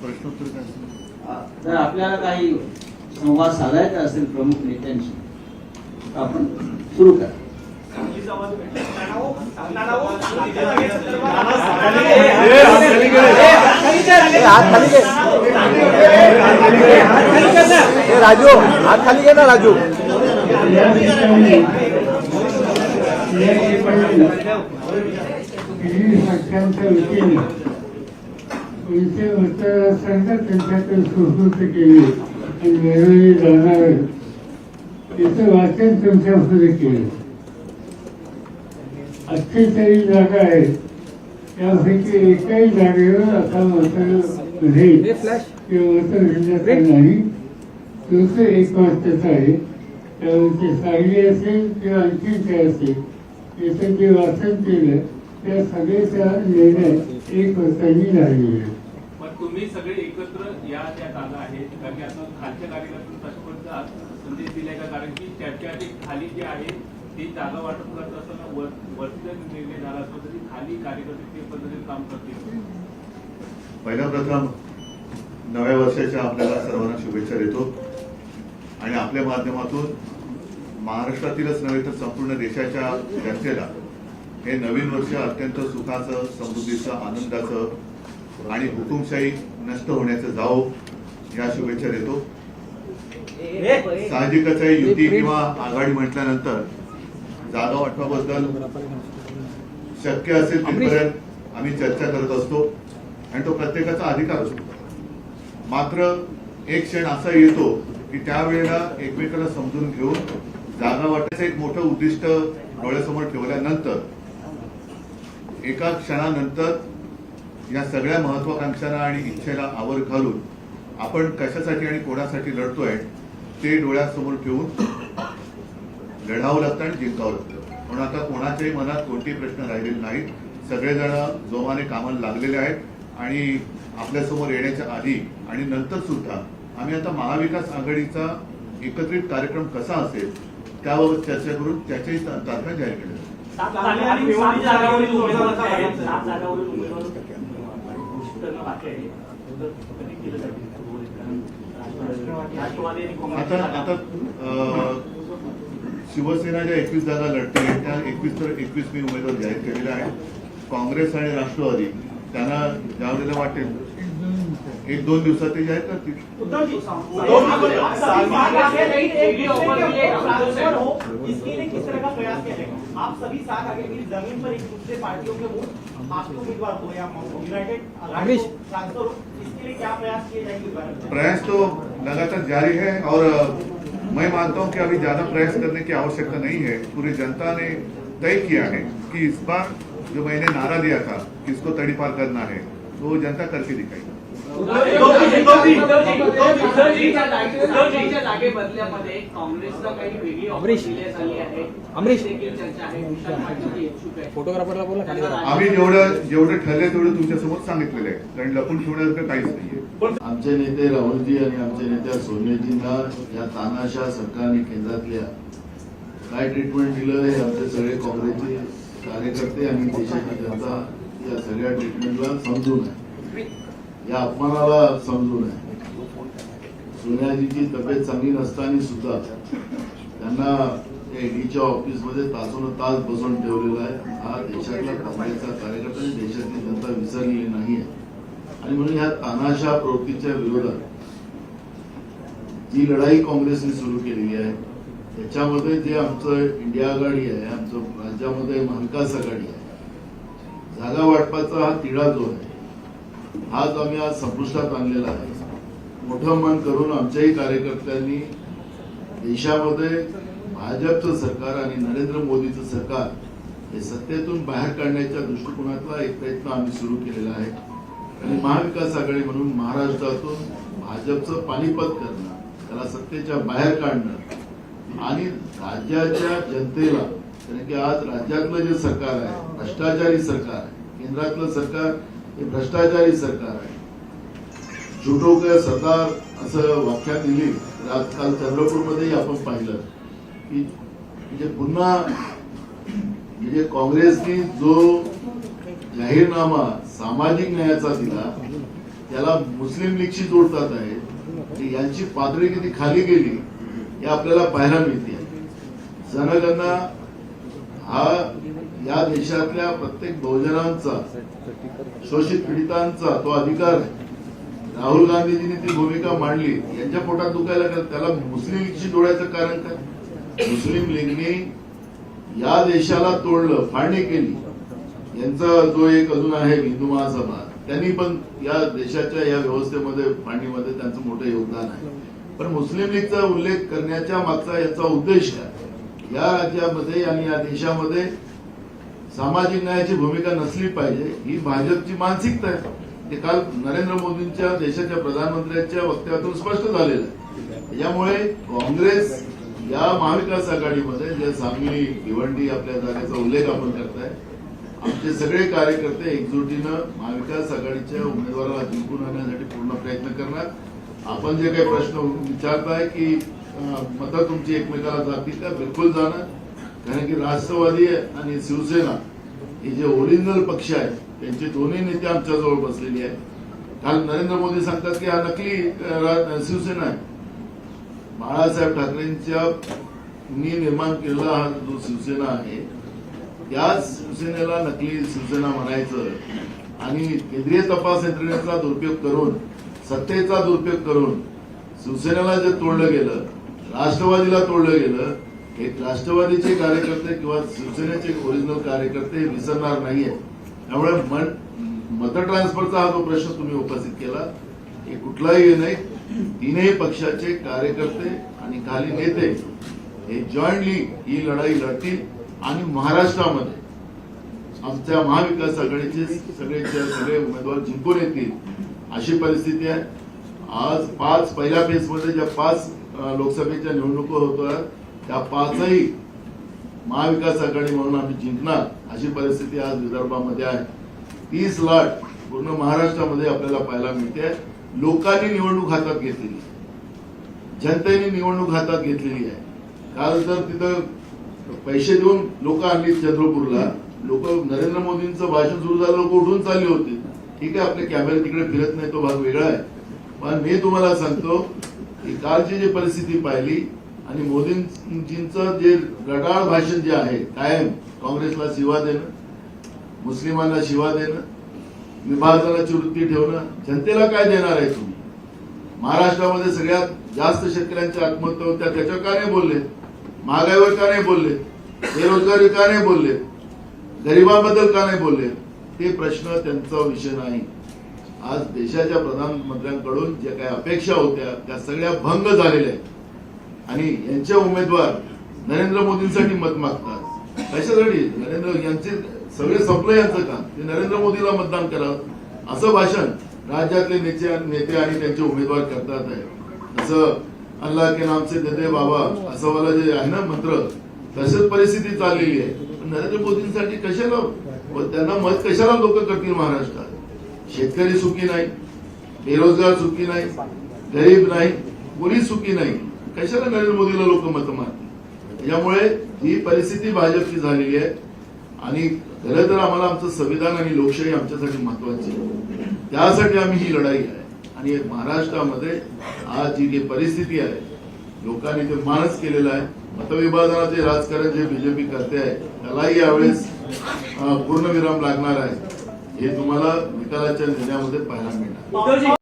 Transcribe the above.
प्रश्नोत्तर काय असेल? जर आपल्याला काही संवाद साधायचा असेल प्रमुख नेत्यांशी आपण सुरू करा. हात खाली घे ए, राजू हात खाली घे ना राजू. पक्षांच्या वतीने कोणते उत्तराखंड त्यांच्याकडे सुकृती केली आणि वेळोवेळी जाणार तिचं वाचन तुमच्यापुढे केलं अठ्ठेचाळीस जागा आहेत त्यापैकी एकाही जागेवर आता मतदान हे फ्लॅश किंवा मतदान नाही तुमचं एक वाजताचं आहे त्यामुळे सांगली असेल किंवा आणखी काय असेल याचं जे वाचन केलं त्या सगळ्याचा निर्णय एक वर्षांनी झालेला आहे पण तुम्ही सगळे एकत्र या त्या जागा आहेत कारण की आता खालच्या कार्यकर्त्यांना तशापर्यंत संदेश दिलाय का? कारण की चर्चा ती खाली जी आहे ती जागा वाटप करत असताना वर वरती जर निर्णय झाला असतो तरी खाली कार्यकर्ते ते पद्धतीने काम करतील. पहिल्या प्रथम नव्या वर्षाच्या आपल्याला सर्वांना शुभेच्छा देतो. आणि आपल्या माध्यमातून महाराष्ट्रातीलच नव्हे तर संपूर्ण देशाच्या जनतेला हे नवीन वर्ष अत्यंत सुखाचं समृद्धीचं आनंदाचं आणि हुकुमशाही नष्ट होण्याचं जावो या शुभेच्छा देतो. साहजिकच आहे युती किंवा आघाडी म्हटल्यानंतर जागा वाटपाबद्दल शक्य असेल तिथपर्यंत आम्ही चर्चा करत असतो आणि तो प्रत्येकाचा अधिकार असतो. मात्र एक क्षण असा येतो की त्यावेळेला एकमेकाला समजून घेऊन जागा वाटायचं एक मोठं उद्दिष्ट डोळ्यासमोर ठेवल्यानंतर एका क्षणानंतर या सगळ्या महत्वाकांक्षांना आणि इच्छेला आवर घालून आपण कशासाठी आणि कोणासाठी लढतोय ते डोळ्यासमोर ठेवून लढावं लागतं आणि जिंकावं लागतं. म्हणून आता कोणाच्याही मनात कोणतेही प्रश्न राहिलेले नाहीत. सगळेजण जोमाने कामाला लागलेले आहेत आणि आपल्यासमोर येण्याच्या आधी आणि नंतर सुद्धा आम्ही आता महाविकास आघाडीचा एकत्रित कार्यक्रम कसा असेल त्याबाबत चर्चा करून त्याच्याही तारखा जाहीर केल्या सात जागा आणि सात जागावरील उमेदवार आहेत. सात जागावरील उमेदवार घोषित करणं बाकी आहे. कधी केलं जाईल? राष्ट्रवादी आणि आता काँग्रेस आता अं, शिवसेना ज्या एकवीस जागा लढते त्या एकवीस तर एकवीस मी उमेदवार जाहीर केलेले आहेत काँग्रेस आणि राष्ट्रवादी त्यांना ज्या वेळेला वाटेल एक दोन दिवसात ते जाहीर करतील आप सभी साथ आगे हो, प्रयास किया जाएगा आप सभी साथ आगे मिली ज़मीन पर एक दूसरे पार्टियों के वोट आपके उम्मीदवार को या यूनाइटेड ट्रांसफ़र हो इसके लिए क्या प्रयास किए जाएँगे प्रयास तो लगातार जारी है और मैं मानता हूँ कि अभी ज़्यादा प्रयास करने की आवश्यकता नहीं है पूरी जनता ने तय किया है कि इस बार जो मैंने नारा दिया था कि इसको तड़ीपार करना है वो जनता करके दिखाई जागे बदल्यामध्ये काँग्रेसला काही वेगळी अमरीश. झाली आहे अमरीश. फोटोग्राफरला बोला. आम्ही जेवढं जेवढं ठरलंय तेवढं तुमच्यासमोर सांगितलेलं आहे. कारण लपून ठेवण्यासारखं काहीच नाहीये. आमचे नेते राहुलजी आणि आमचे नेत्या सोनियाजींना या तानाशा सरकारने केंद्रातल्या काय ट्रीटमेंट दिलं हे आमचे सगळे काँग्रेसचे कार्यकर्ते आणि देशाची जनता या सगळ्या ट्रीटमेंटला समजून आहे. या अपमानाला समजू नये सोनियाजीची तब्येत चांगली नसताना सुद्धा त्यांना ईडीच्या ऑफिसमध्ये तासून तास बसून ठेवलेला आहे. हा देशातला काँग्रेसचा कार्यकर्ता देशातली जनता विसरलेली नाही आहे. आणि म्हणून ह्या तानाशा प्रवृत्तीच्या विरोधात जी लढाई काँग्रेसने सुरू केलेली आहे त्याच्यामध्ये जे आमचं इंडिया आघाडी आहे आमचं राज्यामध्ये महाविकास आघाडी आहे जागा वाटपाचा हा तिढा जो आहे हाच आम्ही आज संपुष्टात आणलेला आहे. मोठं मन करून आमच्याही कार्यकर्त्यांनी देशामध्ये भाजपचं सरकार आणि नरेंद्र मोदीचं सरकार हे सत्तेतून बाहेर काढण्याच्या दृष्टिकोनातला एक प्रयत्न आम्ही सुरू केलेला आहे. आणि महाविकास आघाडी म्हणून महाराष्ट्रातून भाजपचं पानिपत करणं त्याला सत्तेच्या बाहेर काढणं आणि राज्याच्या जनतेला कारण की आज राज्यातलं जे सरकार आहे भ्रष्टाचारी सरकार आहे केंद्रातलं सरकार हे भ्रष्टाचारी सरकार आहे. झुटो का सरदार असं व्याख्या दिली तर आजकाल चंद्रपूरमध्येही आपण पाहिलं की म्हणजे पुन्हा म्हणजे काँग्रेसने जो जाहीरनामा सामाजिक न्यायाचा दिला त्याला मुस्लिम लीगशी जोडतात आहे यांची पातळी किती खाली गेली हे आपल्याला पाहायला मिळते. जनगणना हा या देशातल्या प्रत्येक बहुजनांचा शोषित पीडितांचा तो अधिकार राहुल गांधीजींनी ती भूमिका मांडली. यांच्या पोटात दुखायला का त्याला मुस्लिम लीगशी जोडायचं कारण काय? मुस्लिम लीगने या देशाला तोडलं फाळणी केली. यांचा जो एक अजून आहे हिंदू महासभा त्यांनी पण या देशाच्या या व्यवस्थेमध्ये फाळणीमध्ये त्यांचं मोठं योगदान आहे. पण मुस्लिम लीगचा उल्लेख करण्याच्या मागचा याचा उद्देश काय? या राज्यामध्ये आणि या देशामध्ये सामाजिक न्यायाची भूमिका नसली पाहिजे ही भाजपची मानसिकता आहे. ते काल नरेंद्र मोदींच्या देशाच्या प्रधानमंत्र्यांच्या वक्तव्यातून स्पष्ट झालेलं आहे. यामुळे काँग्रेस या महाविकास आघाडीमध्ये ज्या सांगली भिवंडी आपल्या जागेचा उल्लेख आपण करताय आमचे सगळे कार्यकर्ते एकजुटीनं महाविकास आघाडीच्या उमेदवाराला जिंकून आणण्यासाठी पूर्ण प्रयत्न करणार. आपण जे काही प्रश्न विचारताय की मतं तुमची एकमेकाला जातील का? बिलकुल जाणार. कारण की राष्ट्रवादी आणि शिवसेना हे जे ओरिजिनल पक्ष आहेत त्यांचे दोन्ही नेते आमच्याजवळ बसलेले आहेत. काल नरेंद्र मोदी सांगतात की हा नकली शिवसेना आहे. बाळासाहेब ठाकरेंच्या मी निर्माण केलेला हा जो शिवसेना आहे त्याच शिवसेनेला नकली शिवसेना म्हणायचं आणि केंद्रीय तपास यंत्रणेचा दुरुपयोग करून सत्तेचा दुरुपयोग करून शिवसेनेला जे तोडलं गेलं राष्ट्रवादीला तोडलं गेलं एक राष्ट्रवादीचे कार्यकर्ते किंवा शिवसेनेचे ओरिजिनल कार्यकर्ते विसरणार नाहीये. त्यामुळे मन मत ट्रान्सफरचा हा जो प्रश्न तुम्ही उपस्थित केला हे कुठलाही नाही. तीनही पक्षाचे कार्यकर्ते आणि खाली नेते हे जॉईंटली ही लढाई लढतील आणि महाराष्ट्रामध्ये आमच्या महाविकास आघाडीचे सगळेच्या सगळे उमेदवार जिंकून येतील अशी परिस्थिती आहे. आज पाच पहिल्या फेजमध्ये ज्या पाच लोकसभेच्या निवडणुका होत्या त्या पाचही महाविकास आघाडी म्हणून आम्ही जिंकणार अशी परिस्थिती आज विदर्भामध्ये आहे. तीस लाट पूर्ण महाराष्ट्रामध्ये आपल्याला पाहायला मिळते. लोकांनी निवडणूक हातात घेतलेली जनतेने निवडणूक हातात घेतलेली आहे. काल तर तिथं पैसे देऊन लोक आणली चंद्रपूरला. लोक नरेंद्र मोदींचं भाषण सुरू झालं लोक उठून चालले होते. ठीक आहे आपले कॅमेरे तिकडे फिरत नाही तो भाग वेगळा आहे. पण मी तुम्हाला सांगतो की कालची जी परिस्थिती पाहिली आणि मोदींजींचं जे गटाळ भाषण जे आहे कायम काँग्रेसला शिवा देणं मुस्लिमांना शिवा देणं विभाजनाची वृत्ती ठेवणं जनतेला काय देणार आहे तुम्ही? महाराष्ट्रामध्ये सगळ्यात जास्त शेतकऱ्यांच्या आत्महत्या होत्या त्याच्यावर का नाही बोलले? महागाईवर का नाही बोलले? बेरोजगारी का नाही बोलले? गरिबांबद्दल का नाही बोलले? ते प्रश्न त्यांचा विषय नाही. आज देशाच्या प्रधानमंत्र्यांकडून ज्या काही अपेक्षा होत्या त्या सगळ्या भंग झालेल्या आहेत. आणि यांचे उमेदवार नरेंद्र मोदींसाठी मत मागतात. कशासाठी नरेंद्र यांचे सगळे संपलं यांचं काम. ते नरेंद्र मोदीला मतदान करावं असं भाषण राज्यातले नेते नेते आणि त्यांचे उमेदवार करतात आहे. जसं अल्लाह के नाम से दे बाबा असं वाला जे आहे ना मंत्र तशीच परिस्थिती चाललेली आहे. पण नरेंद्र मोदींसाठी कशाला? व त्यांना मत कशाला लोक करतील महाराष्ट्रात? शेतकरी सुखी नाही बेरोजगार सुखी नाही गरीब नाही कोणी सुखी नाही. कशाला नरेंद्र मोदीला लोक मत मारतील? त्याच्यामुळे ही परिस्थिती भाजपची झालेली आहे. आणि खरं तर आम्हाला आमचं संविधान आणि लोकशाही आमच्यासाठी महत्वाची आहे. त्यासाठी आम्ही ही लढाई आहे. आणि महाराष्ट्रामध्ये आज जी काही परिस्थिती आहे लोकांनी ते मानच केलेलं आहे मतविभाजनाचे राजकारण जे बीजेपी करते आहे त्यालाही यावेळेस पूर्णविराम लागणार आहे. हे तुम्हाला निकालाच्या निर्णयामध्ये पाहायला मिळणार.